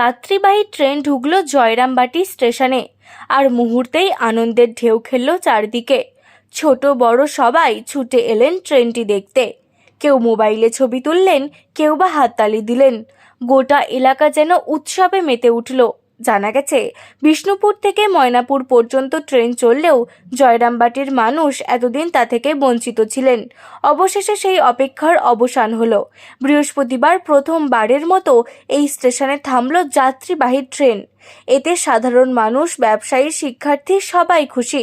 যাত্রীবাহী ট্রেন ঢুকলো জয়রামবাটি স্টেশনে। আর মুহূর্তেই আনন্দের ঢেউ খেললো চারদিকে। ছোট বড় সবাই ছুটে এলেন ট্রেনটি দেখতে। কেউ মোবাইলে ছবি তুললেন, কেউ বা হাততালি দিলেন। গোটা এলাকা যেন উৎসবে মেতে উঠল। জানা গেছে, বিষ্ণুপুর থেকে ময়নাপুর পর্যন্ত ট্রেন চললেও জয়রামবাটির মানুষ এতদিন তা থেকে বঞ্চিত ছিলেন। অবশেষে সেই অপেক্ষার অবসান হলো। বৃহস্পতিবার প্রথমবারের মতো এই স্টেশনে থামল যাত্রীবাহী ট্রেন। এতে সাধারণ মানুষ, ব্যবসায়ী, শিক্ষার্থী সবাই খুশি।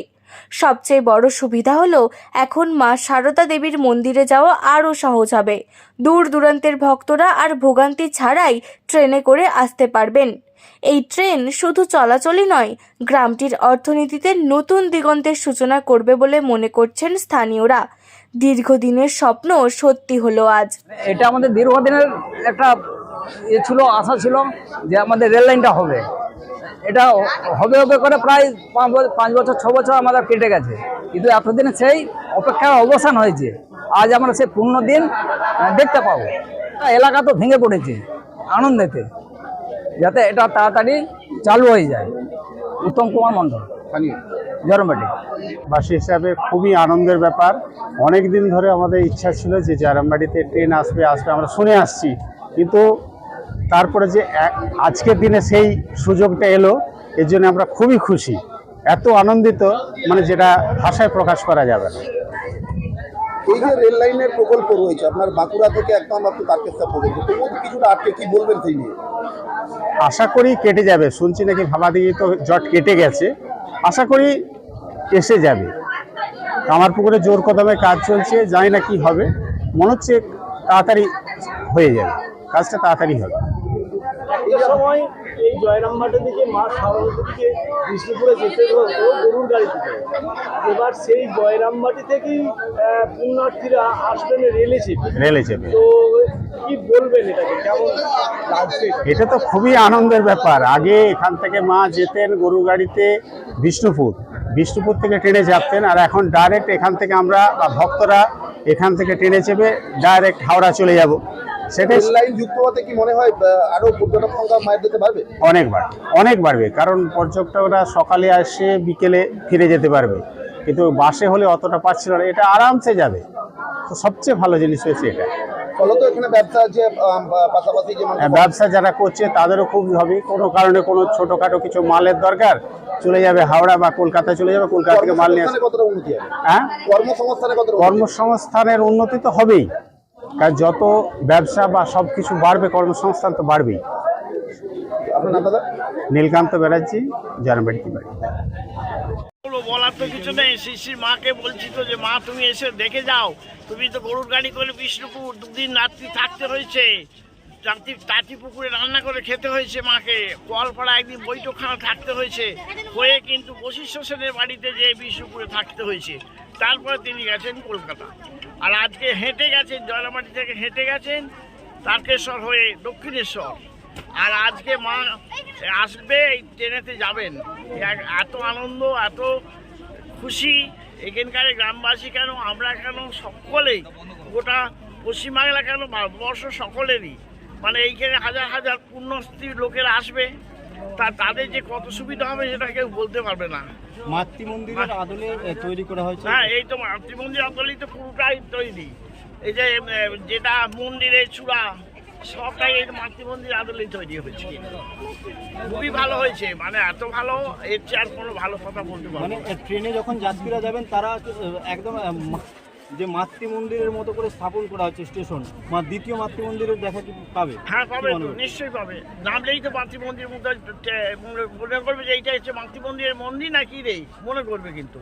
সবচেয়ে বড় সুবিধা হলো, এখন মা সারদা দেবীর মন্দিরে যাওয়া আরও সহজ হবে। দূর দূরান্তের ভক্তরা আর ভোগান্তি ছাড়াই ট্রেনে করে আসতে পারবেন। এই ট্রেন শুধু চলাচলই নয়, গ্রামটির অর্থনীতিতে নতুন দিগন্তের সূচনা করবে বলে মনে করছেন স্থানীয়রা। দীর্ঘদিনের স্বপ্ন সত্যি হলো আজ। এটা আমাদের দীর্ঘদিনের একটা ইয়ে ছিল, আশা ছিল যে আমাদের রেল লাইনটা হবে। এটা হবে হবে করে প্রায় পাঁচ বছর পাঁচ বছর, ছ বছর আমাদের কেটে গেছে। কিন্তু এতদিনে সেই অপেক্ষার অবসান হয়েছে। আজ আমরা সেই পূর্ণ দিন দেখতে পাবো। এলাকা তো ভেঙে পড়েছে আনন্দেতে। যাতে এটা তাড়াতাড়ি চালু হয়ে যায়। উত্তম কুমার মণ্ডল জরমবাটি বাসী হিসাবে খুবই আনন্দের ব্যাপার। অনেক দিন ধরে আমাদের ইচ্ছা ছিল যে জারামবাড়িতে ট্রেন আসবে আসবে আমরা শুনে আসছি। কিন্তু তারপরে যে এক- আজকের দিনে সেই সুযোগটা এলো এর জন্য আমরা খুবই খুশি। এত আনন্দিত মানে যেটা ভাষায় প্রকাশ করা যাবে না। এই যে রেল লাইনের প্রকল্প রয়েছে আপনার বাঁকুড়া থেকে একদম আপনি তারকেস্তা পর্যন্ত তবুও কিছুটা আটকে কি বলবেন সেই নিয়ে? আশা করি কেটে যাবে শুনছি নাকি ভাবাদিঘি তো জট কেটে গেছে আশা করি এসে যাবে। কামারপুকুরে জোর কদমে কাজ চলছে জানি না কি হবে মনে হচ্ছে তাড়াতাড়ি হয়ে যাবে কাজটা তাড়াতাড়ি হবে। সময় জয়রামবাটি থেকে মা সারদা থেকে বিষ্ণুপুরে যেতে হতো গরুর গাড়ি থেকে এবার সেই জয়রামবাটি থেকেই পুণ্যার্থীরা আসবেন রেলে চেপে। রেলে চেপে। তো কি বলবেন এটাকে? কেমন লাগছে? এটা? তো খুবই আনন্দের ব্যাপার। আগে এখান থেকে মা যেতেন গরু গাড়িতে বিষ্ণুপুর। বিষ্ণুপুর থেকে ট্রেনে চাপতেন আর এখন ডাইরেক্ট এখান থেকে আমরা বা ভক্তরা এখান থেকে ট্রেনে চেপে ডাইরেক্ট হাওড়া চলে যাব। সেটাই লাইন যুক্ত হতে কি মনে হয় আরও পর্যটক সংখ্যা মায়ের দিতে পারবে অনেক বাড়বে অনেক বাড়বে কারণ পর্যটকরা সকালে আসে বিকেলে ফিরে যেতে পারবে। কিন্তু বাসে হলে অতটা পাচ্ছিল না এটা আরামসে যাবে। তো সবচেয়ে ভালো জিনিস হয়েছে এটা। ফলত এখানে ব্যবসা পাশাপাশি যে হ্যাঁ, ব্যবসা যারা করছে তাদেরও খুব হবে। কোনো কারণে কোনো ছোটোখাটো কিছু মালের দরকার চলে যাবে হাওড়া বা কলকাতায় চলে যাবে কলকাতা থেকে মাল নিয়ে আসবে কতটা উন্নতি হবে? হ্যাঁ? কর্মসংস্থানে কতটা কর্মসংস্থানের উন্নতি তো হবেই। কারণ যত ব্যবসা বা সব কিছু বাড়বে কর্মসংস্থান তো বাড়বেই। নীলকান্ত ব্যানার্জি জানবাড়িতে বাড়ি বলার তো কিছু নেই। শিশির মাকে বলছি তো যে মা তুমি এসে দেখে যাও। তুমি তো গরুর গাড়ি করে বিষ্ণুপুর দুদিন রাত্রি থাকতে হয়েছে। রাত্রি টাটি পুকুরে রান্না করে খেতে হয়েছে মাকে। কলপাড়া একদিন বৈঠকখানা থাকতে হয়েছে। হয়ে কিন্তু বশিষ্ঠ সেনের বাড়িতে যে বিষ্ণুপুরে থাকতে হয়েছে। তারপরে তিনি গেছেন কলকাতা। আর আজকে হেঁটে গেছেন জয়রামাটি থেকে হেঁটে গেছেন, তারকেশ্বর হয়ে দক্ষিণেশ্বর। আর আজকে মা আসবে, এই ট্রেনেতে যাবেন। এত আনন্দ, এত খুশি। এখানকার গ্রামবাসী কেন, আমরা কেন, সকলেই, গোটা পশ্চিমবাংলা কেন, ভারতবর্ষ সকলেরই। মানে এইখানে হাজার হাজার পুণ্যস্থির লোকেরা আসবে। তা তাদের যে কত সুবিধা হবে সেটা কেউ বলতে পারবে না। মাতৃ মন্দিরের আদলে তৈরি করা হয়েছে? হ্যাঁ এই তো মাতৃমন্দির অতলই তো পুরোটাই তৈরি। এই যে যেটা মন্দিরের চূড়া সবটাই এই মাতৃমন্দির আদলেই তৈরি হয়েছে। খুবই ভালো হয়েছে মানে এত ভালো এর চেয়ে আর কোনো ভালো কথা বলতে পারব মানে ট্রেনে যখন যাত্রীরা যাবেন তারা একদম যে মাতৃ মন্দিরের মতো করে স্থাপন করা হচ্ছে স্টেশন মা দ্বিতীয় মাতৃ মন্দিরের দেখা কি পাবে? হ্যাঁ পাবে? নিশ্চয়ই পাবে। নামলেই তো মাতৃমন্দির মধ্যে মনে- করবে যে এইটা হচ্ছে মাতৃমন্দিরের মন্দির না কি রে? মনে করবে কিন্তু।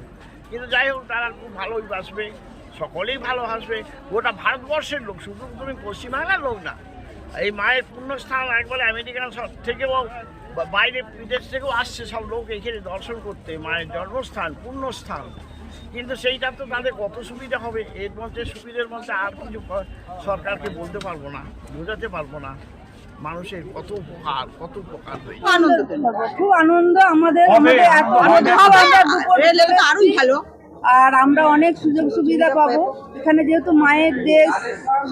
কিন্তু যাই হোক তারা খুব ভালোই বাসবে সকলেই ভালো হাসবে। গোটা ভারতবর্ষের লোক শুধু তুমি পশ্চিমবাংলার লোক না এই মায়ের পুণ্যস্থান একবারে আমেরিকান সব থেকেও বাইরে বিদেশ থেকেও আসছে সব লোক এখানে দর্শন করতে। মায়ের জন্মস্থান পুণ্যস্থান। কিন্তু সেইটা তো তাদের কত সুবিধা হবে? এর মধ্যে সুবিধের মধ্যে আর কিছু সরকারকে বলতে পারব না বোঝাতে পারব না। মানুষের কত উপকার কত উপকার হয়েছে। খুব আনন্দ আমাদের এত আরোই ভালো। আর আমরা অনেক সুযোগ সুবিধা পাবো। এখানে যেহেতু মায়ের দেশ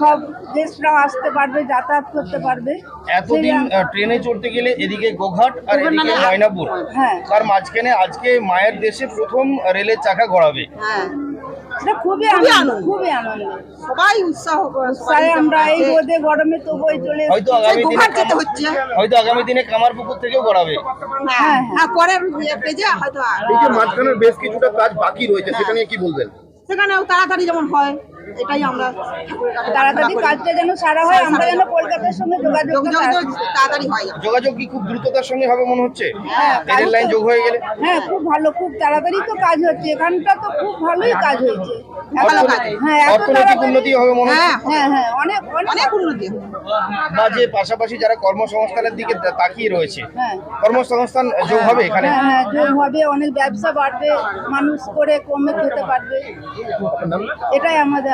সব দেশরাও আসতে পারবে যাতায়াত করতে পারবে। এতদিন ট্রেনে চড়তে গেলে এদিকে গোঘাট আর এদিকে ময়নাপুর হ্যাঁ। তার মাঝখানে আজকে মায়ের দেশে প্রথম রেলের চাকা গড়াবে? এটা খুবই আনন্দ খুবই আনন্দ। সবাই উৎসাহ করে, আমরা এই। রোদে গরমে তবু চলে হয়তো আগামী দিনে যেতে হচ্ছে। হয়তো আগামী দিনে কামারপুকুর থেকেও গড়াবে। হ্যাঁ হ্যাঁ। পরের হয়তো এই যে মাঝখানের বেশ কিছুটা কাজ বাকি রয়েছে সেটা নিয়ে কি বলবেন? সেখানেও তাড়াতাড়ি যেমন হয়। এটাই আমরা তাড়াতাড়ি কাজটা যেন সারা হয় আমরা যেন কলকাতার সঙ্গে যোগাযোগ যোগ- যোগ- যোগ তাড়াতাড়ি হয়। যোগাযোগ কি খুব দ্রুততার সঙ্গে হবে মনে হচ্ছে? হ্যাঁ, রেল লাইন যোগ হয়ে গেলে? হ্যাঁ খুব ভালো খুব তাড়াতাড়ি তো কাজ হচ্ছে। এখানটা তো খুব ভালোই কাজ হয়েছে। ভালো এখন- কাজ। হ্যাঁ এত অর্থনৈতিক উন্নতি হবে মনে হ্যাঁ হ্যাঁ হ্যাঁ অনেক অনেক অনেক উন্নতি বা যে পাশাপাশি যারা কর্মসংস্থানের দিকে তাকিয়ে রয়েছে হ্যাঁ। কর্মসংস্থান যোগ হবে এখানে? হ্যাঁ হ্যাঁ যোগ হবে অনেক ব্যবসা বাড়বে মানুষ করে কমে খেতে পারবে। এটাই আমাদের